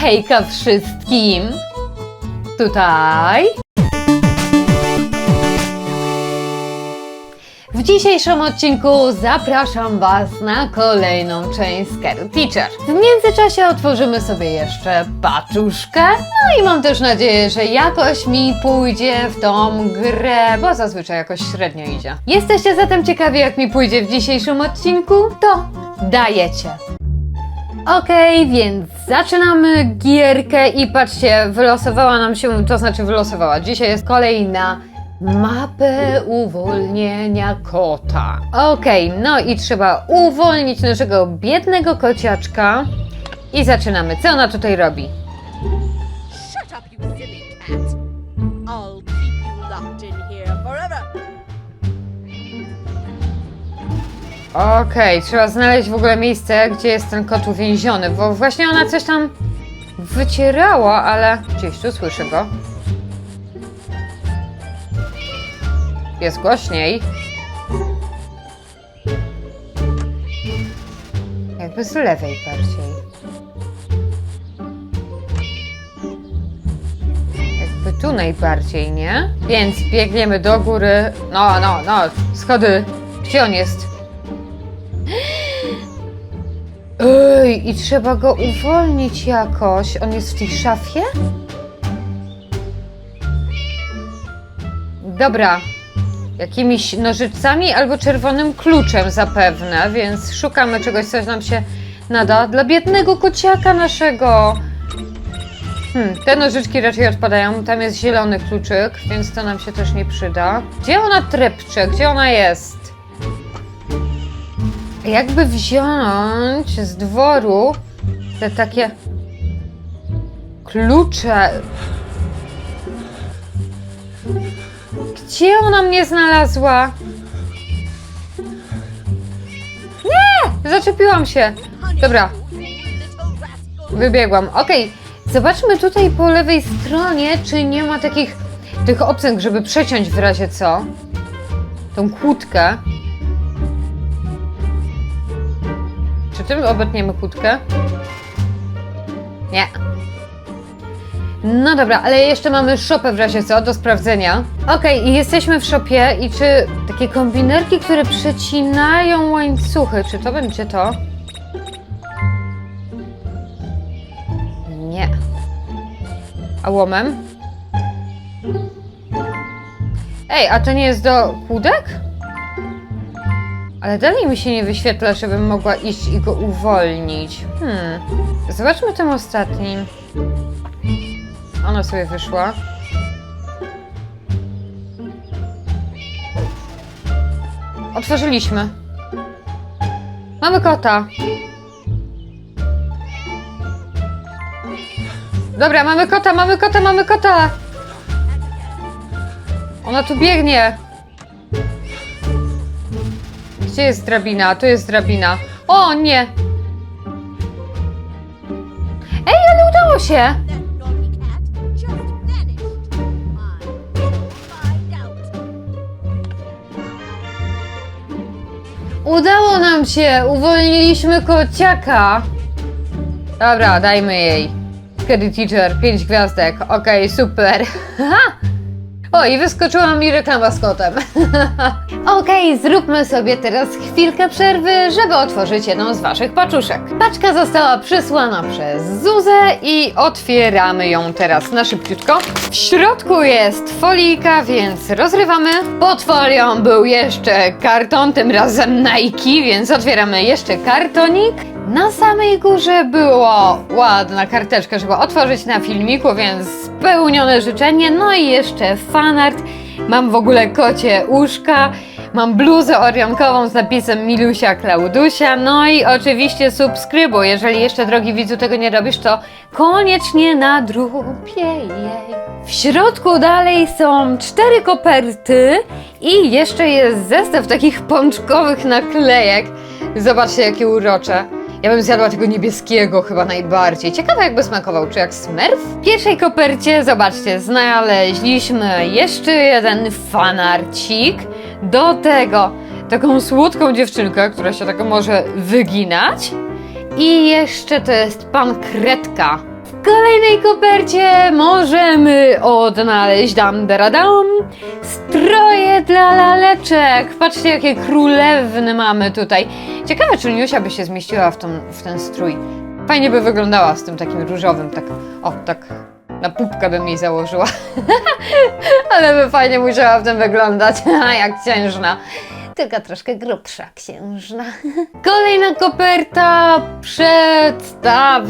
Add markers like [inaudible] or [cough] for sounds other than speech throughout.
Hejka wszystkim! Tutaj. W dzisiejszym odcinku zapraszam Was na kolejną część Scare Teacher. W międzyczasie otworzymy sobie jeszcze paczuszkę, no i mam też nadzieję, że jakoś mi pójdzie w tą grę, bo zazwyczaj jakoś średnio idzie. Jesteście zatem ciekawi, jak mi pójdzie w dzisiejszym odcinku? To dajecie! Okej, więc zaczynamy gierkę i patrzcie, wylosowała nam się, to znaczy wylosowała. Dzisiaj jest kolej na mapę uwolnienia kota. Okej, no i trzeba uwolnić naszego biednego kociaczka. I zaczynamy. Co ona tutaj robi? Shut up, you silly cat! I'll keep you locked in here forever. Okej, trzeba znaleźć w ogóle miejsce, gdzie jest ten kot uwięziony, bo właśnie ona coś tam wycierała, ale gdzieś tu słyszę go. Jest głośniej. Jakby z lewej bardziej. Jakby tu najbardziej, nie? Więc biegniemy do góry. No, no, no, schody. Gdzie on jest? Ej, i trzeba go uwolnić jakoś. On jest w tej szafie? Dobra. Jakimiś nożycami albo czerwonym kluczem zapewne, więc szukamy czegoś, coś nam się nada. Dla biednego kociaka naszego. Hmm, te nożyczki raczej odpadają. Tam jest zielony kluczyk, więc to nam się też nie przyda. Gdzie ona trepcze? Gdzie ona jest? Jakby wziąć z dworu te takie klucze. Gdzie ona mnie znalazła? Nie! Zaczepiłam się. Dobra, wybiegłam. Okej, zobaczmy tutaj po lewej stronie, czy nie ma takich tych obcęg, żeby przeciąć w razie co. Tą kłódkę. Tym obetniemy kłódkę? Nie. No dobra, ale jeszcze mamy szopę w razie co, do sprawdzenia. Okej, i jesteśmy w szopie i czy takie kombinerki, które przecinają łańcuchy, czy to będzie to? Nie. A łomem? Ej, a to nie jest do kłódek? Ale dalej mi się nie wyświetla, żebym mogła iść i go uwolnić. Hmm. Zobaczmy tym ostatnim. Ona sobie wyszła. Otworzyliśmy. Mamy kota. Dobra, mamy kota, mamy kota, mamy kota! Ona tu biegnie. Gdzie jest drabina? Tu jest drabina. O nie! Ej, ale udało się! Udało nam się! Uwolniliśmy kociaka! Dobra, dajmy jej. Scary Teacher, 5 gwiazdek. Okej, super. [laughs] O, i wyskoczyła mi reklama z kotem. [laughs] Okej, zróbmy sobie teraz chwilkę przerwy, żeby otworzyć jedną z Waszych paczuszek. Paczka została przysłana przez Zuzę i otwieramy ją teraz na szybciutko. W środku jest folika, więc rozrywamy. Pod folią był jeszcze karton, tym razem Nike, więc otwieramy jeszcze kartonik. Na samej górze było ładna karteczka, żeby otworzyć na filmiku, więc spełnione życzenie. No i jeszcze fanart. Mam w ogóle kocie uszka. Mam bluzę orionkową z napisem Milusia Klaudusia. No i oczywiście subskrybuj. Jeżeli jeszcze, drogi widzu, tego nie robisz, to koniecznie nadrób jej. W środku dalej są cztery koperty i jeszcze jest zestaw takich pączkowych naklejek. Zobaczcie, jakie urocze. Ja bym zjadła tego niebieskiego chyba najbardziej. Ciekawe jakby smakował, czy jak smerf? W pierwszej kopercie, zobaczcie, znaleźliśmy jeszcze jeden fanarcik. Do tego taką słodką dziewczynkę, która się tak może wyginać. I jeszcze to jest pan Kretka. W kolejnej kopercie możemy odnaleźć dam dam stroje dla laleczek. Patrzcie, jakie królewny mamy tutaj. Ciekawe, czy Niusia by się zmieściła w, tą, w ten strój. Fajnie by wyglądała z tym takim różowym, tak, o, tak na pupkę bym jej założyła. [laughs] Ale by fajnie musiała w tym wyglądać, [laughs] jak księżna. Tylko troszkę grubsza księżna. [laughs] Kolejna koperta przedstawia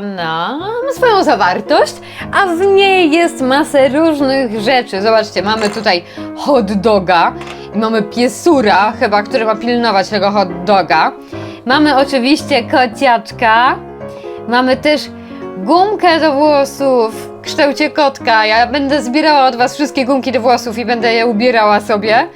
nam swoją zawartość, a w niej jest masę różnych rzeczy. Zobaczcie, mamy tutaj hot doga i mamy piesura, chyba, który ma pilnować tego hot doga. Mamy oczywiście kociaczka, mamy też gumkę do włosów w kształcie kotka. Ja będę zbierała od Was wszystkie gumki do włosów i będę je ubierała sobie.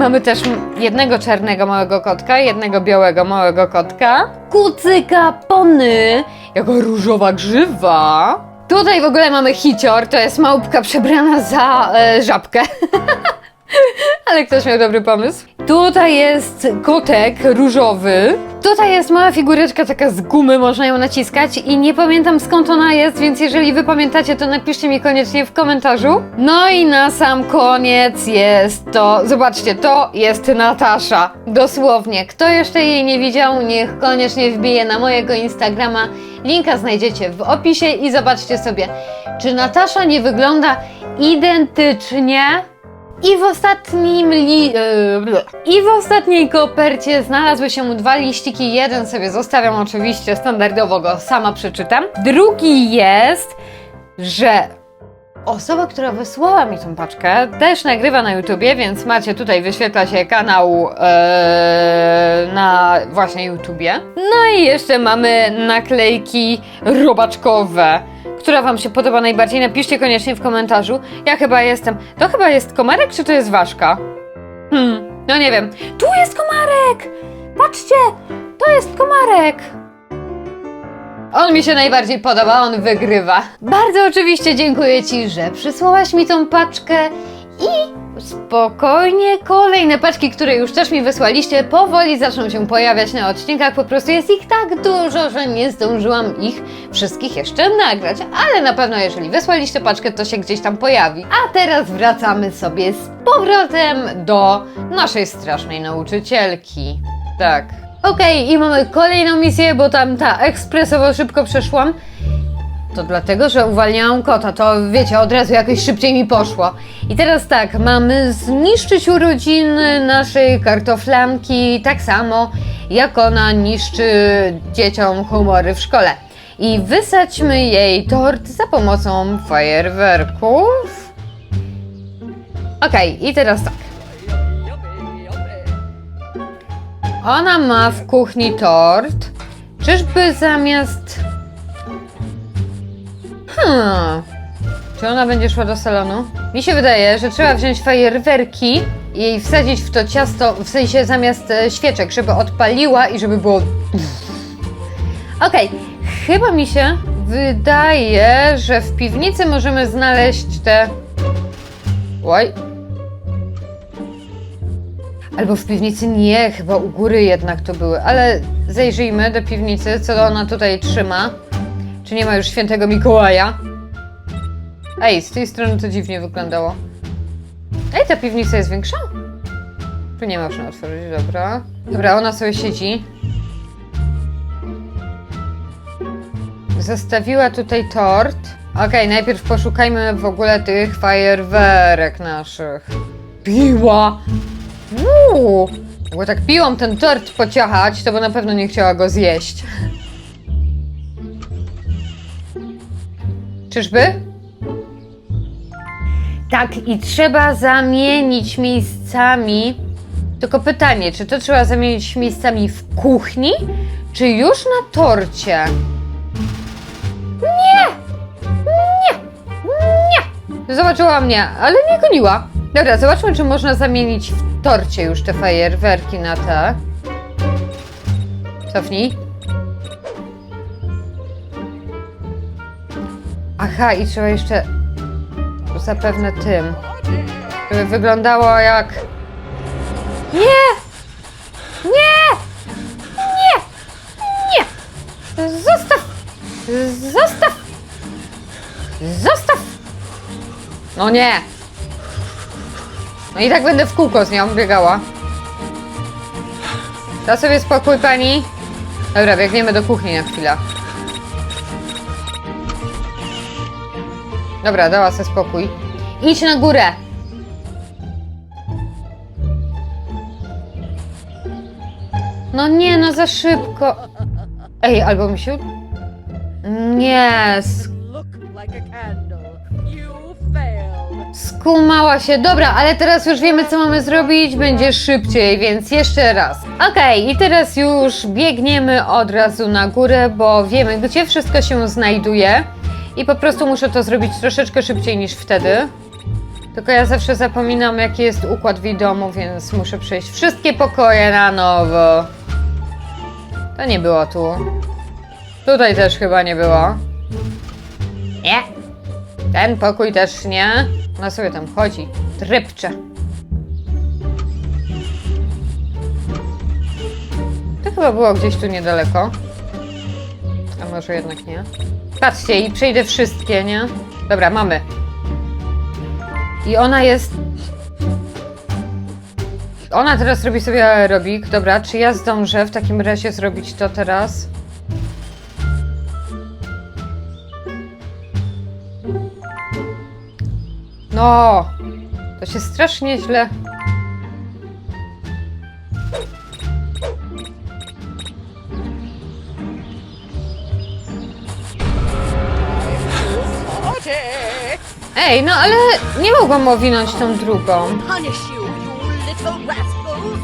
Mamy też jednego czarnego małego kotka, jednego białego małego kotka. Kucyka pony, jako różowa grzywa. Tutaj w ogóle mamy hicior, to jest małpka przebrana za e, żabkę. [laughs] Ale ktoś miał dobry pomysł. Tutaj jest kotek różowy. Tutaj jest mała figureczka taka z gumy, można ją naciskać i nie pamiętam skąd ona jest, więc jeżeli wy pamiętacie, to napiszcie mi koniecznie w komentarzu. No i na sam koniec jest to, zobaczcie, to jest Natasza. Dosłownie. Kto jeszcze jej nie widział, niech koniecznie wbije na mojego Instagrama. Linka znajdziecie w opisie i zobaczcie sobie, czy Natasza nie wygląda identycznie i w ostatnim li... e. I w ostatniej kopercie znalazły się dwa liściki. Jeden sobie zostawiam oczywiście standardowo go sama przeczytam. Drugi jest, że osoba, która wysłała mi tą paczkę, też nagrywa na YouTubie, więc macie tutaj wyświetla się kanał e, na właśnie YouTubie. No i jeszcze mamy naklejki robaczkowe. Która Wam się podoba najbardziej? Napiszcie koniecznie w komentarzu. Ja chyba jestem. To chyba jest komarek, czy to jest ważka? Hmm, no nie wiem. Tu jest komarek! Patrzcie! To jest komarek! On mi się najbardziej podoba, on wygrywa. Bardzo oczywiście dziękuję Ci, że przysłałaś mi tą paczkę i spokojnie kolejne paczki, które już też mi wysłaliście, powoli zaczną się pojawiać na odcinkach. Po prostu jest ich tak dużo, że nie zdążyłam ich wszystkich jeszcze nagrać. Ale na pewno, jeżeli wysłaliście paczkę, to się gdzieś tam pojawi. A teraz wracamy sobie z powrotem do naszej strasznej nauczycielki. Tak. Okej, i mamy kolejną misję, bo tam ta ekspresowo szybko przeszłam. To dlatego, że uwalniałam kota, to wiecie, od razu jakoś szybciej mi poszło. I teraz tak, mamy zniszczyć urodziny naszej kartoflanki tak samo, jak ona niszczy dzieciom humory w szkole. I wysadźmy jej tort za pomocą fajerwerków. Okej, i teraz tak. Ona ma w kuchni tort. Czyżby zamiast Czy ona będzie szła do salonu? Mi się wydaje, że trzeba wziąć fajerwerki i wsadzić w to ciasto, w sensie zamiast e, świeczek, żeby odpaliła i żeby było. Okej, chyba mi się wydaje, że w piwnicy możemy znaleźć te. Oj. Albo w piwnicy nie, chyba u góry jednak to były, ale zajrzyjmy do piwnicy, co ona tutaj trzyma. Czy nie ma już świętego Mikołaja? Ej, z tej strony to dziwnie wyglądało. Ej, ta piwnica jest większa? Tu nie można otworzyć, dobra. Dobra, ona sobie siedzi. Zostawiła tutaj tort. Okej, najpierw poszukajmy w ogóle tych fajerwerek naszych. Piła! Uuu! Bo tak piłam ten tort pociachać, to by na pewno nie chciała go zjeść. Czyżby? Tak, i trzeba zamienić miejscami. Tylko pytanie, czy to trzeba zamienić miejscami w kuchni, czy już na torcie? Nie! Nie! Nie! Zobaczyła mnie, ale nie goniła. Dobra, zobaczmy, czy można zamienić w torcie już te fajerwerki na te. Cofnij. I trzeba jeszcze zapewne tym, żeby wyglądało jak... Nie! Nie! Nie! Nie! Zostaw! Zostaw! Zostaw! No nie! No i tak będę w kółko z nią biegała. Da sobie spokój, pani. Dobra, biegniemy do kuchni na chwilę. Dobra, dała sobie spokój. Idź na górę. No nie, no za szybko. Ej, albo mi się... Nie, skumała się. Dobra, ale teraz już wiemy, co mamy zrobić. Będzie szybciej, więc jeszcze raz. Okej, i teraz już biegniemy od razu na górę, bo wiemy, gdzie wszystko się znajduje. I po prostu muszę to zrobić troszeczkę szybciej niż wtedy. Tylko ja zawsze zapominam, jaki jest układ w domu, więc muszę przejść wszystkie pokoje na nowo. To nie było tu. Tutaj też chyba nie było. Nie. Ten pokój też nie. Ona sobie tam chodzi. Trypcze. To chyba było gdzieś tu niedaleko. A może jednak nie. Patrzcie, i przejdę wszystkie, nie? Dobra, mamy. I ona jest. Ona teraz robi sobie aerobik. Dobra, czy ja zdążę w takim razie zrobić to teraz? No, to się strasznie źle. Ej, no ale nie mogłam owinąć tą drugą. Punish you, you little rascals!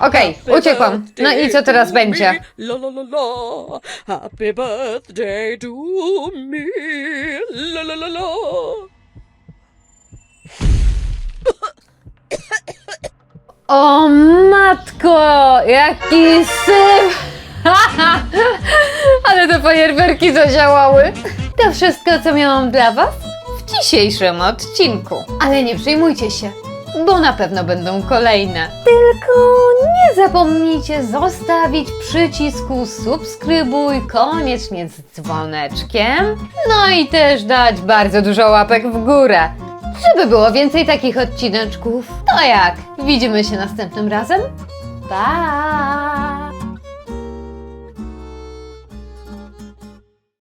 Okej, uciekłam. No i co teraz będzie? La la la la. Happy birthday to me. La la la la. O matko, jaki syf! [laughs] Ale te fajerwerki zadziałały. To wszystko, co miałam dla Was w dzisiejszym odcinku. Ale nie przejmujcie się, bo na pewno będą kolejne. Tylko nie zapomnijcie zostawić przycisku subskrybuj koniecznie z dzwoneczkiem. No i też dać bardzo dużo łapek w górę. Żeby było więcej takich odcineczków, to jak? Widzimy się następnym razem? Pa!